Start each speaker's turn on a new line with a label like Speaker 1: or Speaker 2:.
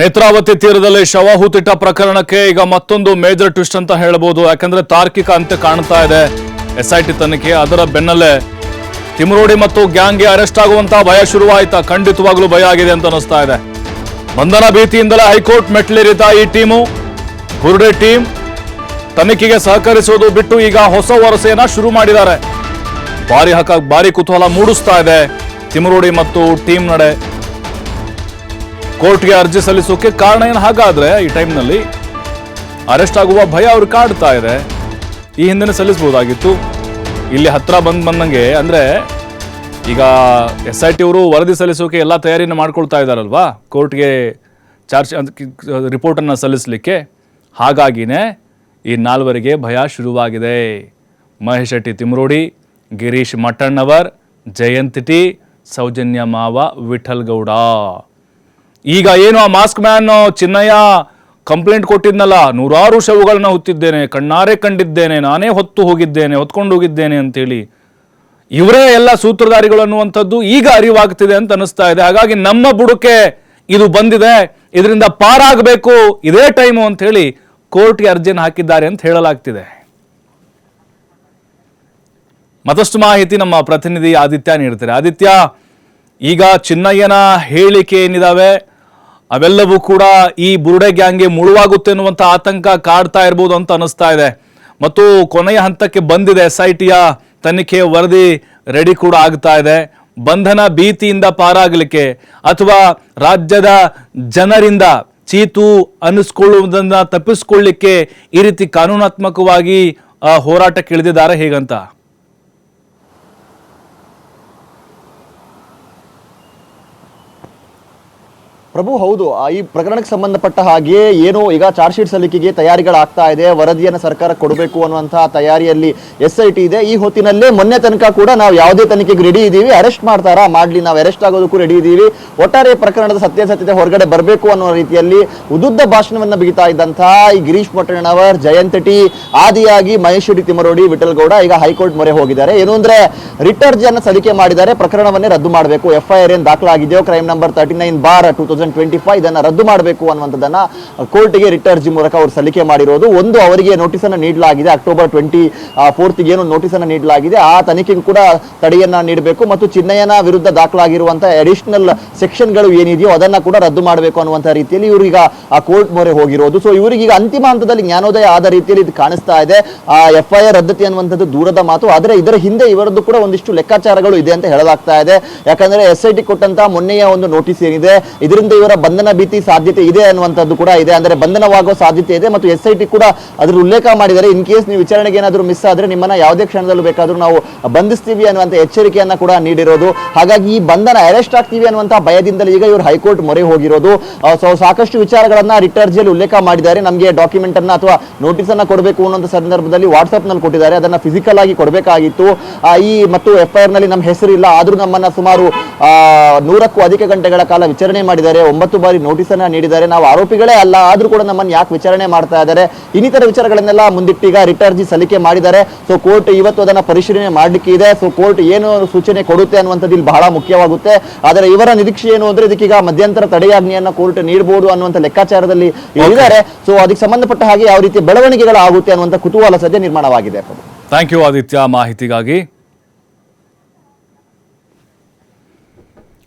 Speaker 1: ನೇತ್ರಾವತಿ ತೀರದಲ್ಲಿ ಶವ ಹೂತಿಟ್ಟ ಪ್ರಕರಣಕ್ಕೆ ಈಗ ಮತ್ತೊಂದು ಮೇಜರ್ ಟ್ವಿಸ್ಟ್ ಅಂತ ಹೇಳಬಹುದು. ಯಾಕಂದ್ರೆ ತಾರ್ಕಿಕ ಅಂತ್ಯ ಕಾಣ್ತಾ ಇದೆ. ಎಸ್ಐಟಿ ತನಿಖೆ ಅದರ ಬೆನ್ನಲ್ಲೇ ತಿಮರೋಡಿ ಮತ್ತು ಗ್ಯಾಂಗ್ಗೆ ಅರೆಸ್ಟ್ ಆಗುವಂತಹ ಭಯ ಶುರುವಾಯಿತಾ? ಖಂಡಿತವಾಗ್ಲೂ ಭಯ ಆಗಿದೆ ಅಂತ ಅನಿಸ್ತಾ ಇದೆ. ಬಂಧನ ಭೀತಿಯಿಂದಲೇ ಹೈಕೋರ್ಟ್ ಮೆಟ್ಲೇರಿದ ಈ ಟೀಮು. ಗುರುಡೆ ಟೀಮ್ ತನಿಖೆಗೆ ಸಹಕರಿಸೋದು ಬಿಟ್ಟು ಈಗ ಹೊಸ ವರಸೆಯನ್ನ ಶುರು ಮಾಡಿದ್ದಾರೆ. ಭಾರಿ ಹಕ ಭಾರಿ ಕುತೂಹಲ ಮೂಡಿಸ್ತಾ ಇದೆ ತಿಮರೋಡಿ ಮತ್ತು ಟೀಮ್ ನಡೆ. ಕೋರ್ಟ್ಗೆ ಅರ್ಜಿ ಸಲ್ಲಿಸೋಕೆ ಕಾರಣ ಏನು? ಹಾಗಾದ್ರೆ ಈ ಟೈಮ್ನಲ್ಲಿ ಅರೆಸ್ಟ್ ಆಗುವ ಭಯ ಅವ್ರು ಕಾಡ್ತಾ ಇದೆ. ಈ ಹಿಂದೆ ಸಲ್ಲಿಸಬಹುದಾಗಿತ್ತು. ಇಲ್ಲಿ ಹತ್ರ ಬಂದ್ ಬಂದಂಗೆ, ಅಂದ್ರೆ ಈಗ ಎಸ್ ಐ ಟಿ ಅವರು ವರದಿ ಸಲ್ಲಿಸೋಕೆ ಎಲ್ಲ ತಯಾರಿನ ಮಾಡ್ಕೊಳ್ತಾ ಇದ್ದಾರಲ್ವಾ ಕೋರ್ಟ್ಗೆ ಚಾರ್ಜ್ ರಿಪೋರ್ಟನ್ನು ಸಲ್ಲಿಸಲಿಕ್ಕೆ. ಹಾಗಾಗಿನೇ ಈ ನಾಲ್ವರಿಗೆ ಭಯ ಶುರುವಾಗಿದೆ. ಮಹೇಶ್ ಶೆಟ್ಟಿ ತಿಮ್ರೋಡಿ, ಗಿರೀಶ್ ಮಠಣ್ಣವರ್, ಜಯಂತ್ ಟಿ, ಸೌಜನ್ಯ ಮಾವ ವಿಠಲ್ ಗೌಡ ಈಗ ಏನು ಆ ಮಾಸ್ಕ್ ಮ್ಯಾನ್ ಚಿನ್ನಯ್ಯ ಕಂಪ್ಲೇಂಟ್ ಕೊಟ್ಟಿದ್ನಲ್ಲ, ನೂರಾರು ಶವಗಳನ್ನ ಹೊತ್ತಿದ್ದೇನೆ, ಕಣ್ಣಾರೆ ಕಂಡಿದ್ದೇನೆ, ನಾನೇ ಹೊತ್ತು ಹೋಗಿದ್ದೇನೆ, ಹೊತ್ಕೊಂಡು ಹೋಗಿದ್ದೇನೆ ಅಂತೇಳಿ. ಇವರೇ ಎಲ್ಲ ಸೂತ್ರಧಾರಿಗಳು ಅನ್ನುವಂಥದ್ದು ಈಗ ಅರಿವಾಗ್ತಿದೆ ಅಂತ ಅನಿಸ್ತಾ ಇದೆ. ಹಾಗಾಗಿ ನಮ್ಮ ಬುಡಕ್ಕೆ ಇದು ಬಂದಿದೆ. ಇದರಿಂದ ಪಾರಾಗಬೇಕು. ಇದೇ ಟೈಮು ಅಂತ ಹೇಳಿ ಕೋರ್ಟ್ಗೆ ಅರ್ಜಿಯನ್ನು ಹಾಕಿದ್ದಾರೆ ಅಂತ ಹೇಳಲಾಗ್ತಿದೆ. ಮತ್ತಷ್ಟು ಮಾಹಿತಿ ನಮ್ಮ ಪ್ರತಿನಿಧಿ ಆದಿತ್ಯ ನೀಡ್ತಾರೆ. ಆದಿತ್ಯ, ಈಗ ಚಿನ್ನಯ್ಯನ ಹೇಳಿಕೆ ಏನಿದಾವೆ? ಅವೆಲ್ಲವೂ ಕೂಡ ಈ ಬುರುಡೆ ಗ್ಯಾಂಗ್ಗೆ ಮುಳುವಾಗುತ್ತೆ ಅನ್ನುವಂಥ ಆತಂಕ ಕಾಡ್ತಾ ಇರ್ಬೋದು ಅಂತ ಅನಿಸ್ತಾ ಇದೆ. ಮತ್ತು ಕೊನೆಯ ಹಂತಕ್ಕೆ ಬಂದಿದೆ ಎಸ್ ಐ ಟಿಯ ತನಿಖೆ ವರದಿ ರೆಡಿ ಕೂಡ ಆಗ್ತಾ ಇದೆ. ಬಂಧನ ಭೀತಿಯಿಂದ ಪಾರಾಗಲಿಕ್ಕೆ ಅಥವಾ ರಾಜ್ಯದ ಜನರಿಂದ ಚೀತು ಅನ್ನಿಸ್ಕೊಳ್ಳುವುದನ್ನ ತಪ್ಪಿಸ್ಕೊಳ್ಳಿಕ್ಕೆ ಈ ರೀತಿ ಕಾನೂನಾತ್ಮಕವಾಗಿ ಹೋರಾಟಕ್ಕೆ ಇಳಿದಿದ್ದಾರೆ ಹೇಗಂತ?
Speaker 2: ಪ್ರಭು, ಹೌದು. ಈ ಪ್ರಕರಣಕ್ಕೆ ಸಂಬಂಧಪಟ್ಟ ಹಾಗೆ ಏನು ಈಗ ಚಾರ್ಜ್ ಶೀಟ್ ಸಲ್ಲಿಕೆಗೆ ತಯಾರಿಗಳಾಗ್ತಾ ಇದೆ ವರದಿಯನ್ನು ಸರ್ಕಾರ ಕೊಡಬೇಕು ಅನ್ನುವಂತಹ ತಯಾರಿಯಲ್ಲಿ ಎಸ್ ಐ ಟಿ ಇದೆ. ಈ ಹೊತ್ತಿನಲ್ಲೇ ಮೊನ್ನೆ ತನಕ ಕೂಡ ನಾವು ಯಾವುದೇ ತನಿಖೆಗೆ ರೆಡಿ ಇದ್ದೀವಿ. ಅರೆಸ್ಟ್ ಮಾಡ್ತಾರಾ? ಮಾಡಲಿ. ನಾವು ಅರೆಸ್ಟ್ ಆಗೋದಕ್ಕೂ ರೆಡಿ ಇದ್ದೀವಿ. ಒಟ್ಟಾರೆ ಪ್ರಕರಣದ ಸತ್ಯಾಸತ್ಯತೆ ಹೊರಗಡೆ ಬರಬೇಕು ಅನ್ನೋ ರೀತಿಯಲ್ಲಿ ಉದುದ್ದ ಭಾಷಣವನ್ನು ಬಿಗಿತಾ ಇದ್ದಂತಹ ಈ ಗಿರೀಶ್ ಮೊಟ್ಟಣ್ಣವರ್ ಜಯಂತಟಿ ಆದಿಯಾಗಿ ಮಹೇಶ್ ತಿಮರೋಡಿ ತಿಮ್ಮರೋಡಿ ವಿಠಲ್ಗೌಡ ಈಗ ಹೈಕೋರ್ಟ್ ಮೊರೆ ಹೋಗಿದ್ದಾರೆ. ಏನು ಅಂದ್ರೆ ರಿಟರ್ಜಿಯನ್ನು ಸಲ್ಲಿಕೆ ಮಾಡಿದ್ದಾರೆ. ಪ್ರಕರಣವನ್ನೇ ರದ್ದು ಮಾಡಬೇಕು. ಎಫ್ ಐ ಆರ್ ಏನ್ ದಾಖಲಾಗಿದೆಯೋ, crime number thirty nine bar two thousand twenty five ಇದನ್ನ ರದ್ದು ಮಾಡಬೇಕು ಅನ್ನುವಂಥದ್ದನ್ನು ಕೋರ್ಟ್ಗೆ ರಿಟ್ ಅರ್ಜಿ ಮೂಲಕ ಅವರು ಸಲ್ಲಿಕೆ ಮಾಡಿರೋದು. ಒಂದು ಅವರಿಗೆ ನೋಟಿಸ್ ಅನ್ನು ನೀಡಲಾಗಿದೆ. ಅಕ್ಟೋಬರ್ ಟ್ವೆಂಟಿ ಫೋರ್ತ್ಗೆ ಏನು ನೋಟಿಸ್ ಅನ್ನು ನೀಡಲಾಗಿದೆ. ಆ ತನಿಖೆಗೂ ಕೂಡ ತಡೆಯನ್ನ ನೀಡಬೇಕು ಮತ್ತು ಚಿನ್ನಯ್ಯನ ವಿರುದ್ಧ ದಾಖಲಾಗಿರುವಂಥ ಅಡಿಷನಲ್ ಸೆಕ್ಷನ್ಗಳು ಏನಿದೆಯೋ ಅದನ್ನ ಕೂಡ ರದ್ದು ಮಾಡಬೇಕು ಅನ್ನುವಂಥ ರೀತಿಯಲ್ಲಿ ಇವರೀಗ ಆ ಕೋರ್ಟ್ ಮೊರೆ ಹೋಗಿರೋದು. ಸೊ ಇವರಿಗೀಗ ಅಂತಿಮ ಹಂತದಲ್ಲಿ ಜ್ಞಾನೋದಯ ಆದ ರೀತಿಯಲ್ಲಿ ಇದು ಕಾಣಿಸ್ತಾ ಇದೆ. ಆ ಎಫ್ ಐ ಆರ್ ರದ್ದತಿ ಅನ್ನುವಂಥದ್ದು ದೂರದ ಮಾತು. ಆದರೆ ಇದರ ಹಿಂದೆ ಇವರದ್ದು ಕೂಡ ಒಂದಿಷ್ಟು ಲೆಕ್ಕಾಚಾರಗಳು ಇದೆ ಅಂತ ಹೇಳಲಾಗ್ತಾ ಇದೆ. ಯಾಕಂದ್ರೆ ಎಸ್ ಐ ಟಿ ಕೊಟ್ಟಂತಹ ಮೊನ್ನೆಯ ಒಂದು ನೋಟಿಸ್ ಏನಿದೆ. ಇದರಿಂದ ಇವರ ಬಂಧನ ಭೀತಿ ಸಾಧ್ಯತೆ ಇದೆ ಅನ್ನುವಂಥದ್ದು ಕೂಡ ಇದೆ. ಅಂದ್ರೆ ಬಂಧನವಾಗುವ ಸಾಧ್ಯತೆ ಇದೆ ಮತ್ತು ಎಸ್ ಐ ಟಿ ಕೂಡ ಅದ್ರ ಉಲ್ಲೇಖ ಮಾಡಿದ್ದಾರೆ. ಇನ್ ಕೇಸ್ ನೀವು ವಿಚಾರಣೆಗೆ ಏನಾದರೂ ಮಿಸ್ ಆದ್ರೆ ನಿಮ್ಮನ್ನ ಯಾವುದೇ ಕ್ಷಣದಲ್ಲೂ ಬೇಕಾದರೂ ನಾವು ಬಂಧಿಸ್ತೀವಿ ಅನ್ನುವಂಥ ಎಚ್ಚರಿಕೆಯನ್ನ ಕೂಡ ನೀಡಿರೋದು. ಹಾಗಾಗಿ ಈ ಬಂಧನ ಅರೆಸ್ಟ್ ಆಗ್ತೀವಿ ಅನ್ನುವಂಥ ಭಯದಿಂದಲೇ ಈಗ ಇವರು ಹೈಕೋರ್ಟ್ ಮೊರೆ ಹೋಗಿರೋದು. ಸೊ ಸಾಕಷ್ಟು ವಿಚಾರಗಳನ್ನ ರಿಟ್ ಅರ್ಜಿಯಲ್ಲಿ ಉಲ್ಲೇಖ ಮಾಡಿದ್ದಾರೆ. ನಮಗೆ ಡಾಕ್ಯುಮೆಂಟ್ ಅನ್ನ ಅಥವಾ ನೋಟಿಸ್ ಅನ್ನ ಕೊಡಬೇಕು ಅನ್ನೋ ಸಂದರ್ಭದಲ್ಲಿ ವಾಟ್ಸ್ಆಪ್ನಲ್ಲಿ ಕೊಟ್ಟಿದ್ದಾರೆ. ಅದನ್ನ ಫಿಸಿಕಲ್ ಆಗಿ ಕೊಡಬೇಕಾಗಿತ್ತು. ಈ ಮತ್ತು ಎಫ್ ಐ ಆರ್ನಲ್ಲಿ ನಮ್ಮ ಹೆಸರಿಲ್ಲ. ಆದರೂ ನಮ್ಮನ್ನ ಸುಮಾರು ನೂರಕ್ಕೂ ಅಧಿಕ ಗಂಟೆಗಳ ಕಾಲ ವಿಚಾರಣೆ ಮಾಡಿದ್ದಾರೆ. ಒಂಬತ್ತು ಬಾರಿ ನೋಟಿಸ್ ಅನ್ನ ನೀಡಿದ್ದಾರೆ. ನಾವು ಆರೋಪಿಗಳೇ ಅಲ್ಲ ಆದ್ರೂ ಕೂಡ ನಮ್ಮನ್ನು ಯಾಕೆ ವಿಚಾರಣೆ ಮಾಡ್ತಾ ಇದ್ದಾರೆ? ಇನ್ನಿತರ ವಿಚಾರಗಳನ್ನೆಲ್ಲ ಮುಂದಿಟ್ಟೀಗ ರಿಟ್ ಅರ್ಜಿ ಸಲ್ಲಿಕೆ ಮಾಡಿದ್ದಾರೆ. ಸೊ ಕೋರ್ಟ್ ಇವತ್ತು ಅದನ್ನ ಪರಿಶೀಲನೆ ಮಾಡಲಿಕ್ಕೆ ಇದೆ. ಸೊ ಕೋರ್ಟ್ ಏನು ಸೂಚನೆ ಕೊಡುತ್ತೆ ಅನ್ನುವಂಥದ್ದು ಇಲ್ಲಿ ಬಹಳ ಮುಖ್ಯವಾಗುತ್ತೆ. ಆದರೆ ಇವರ ನಿರೀಕ್ಷೆ ಏನು ಅಂದ್ರೆ ಇದಕ್ಕೀಗ ಮಧ್ಯಂತರ ತಡೆಯಾಜ್ಞೆಯನ್ನ ಕೋರ್ಟ್ ನೀಡಬಹುದು ಅನ್ನುವಂಥ ಲೆಕ್ಕಾಚಾರದಲ್ಲಿ ಇದ್ದಾರೆ. ಸೊ ಅದಕ್ಕೆ ಸಂಬಂಧಪಟ್ಟ ಹಾಗೆ ಯಾವ ರೀತಿಯ ಬೆಳವಣಿಗೆಗಳಾಗುತ್ತೆ ಅನ್ನುವಂಥ ಕುತೂಹಲ ಸದ್ಯ ನಿರ್ಮಾಣವಾಗಿದೆ.
Speaker 1: ಥ್ಯಾಂಕ್ ಯು ಆದಿತ್ಯ ಮಾಹಿತಿಗಾಗಿ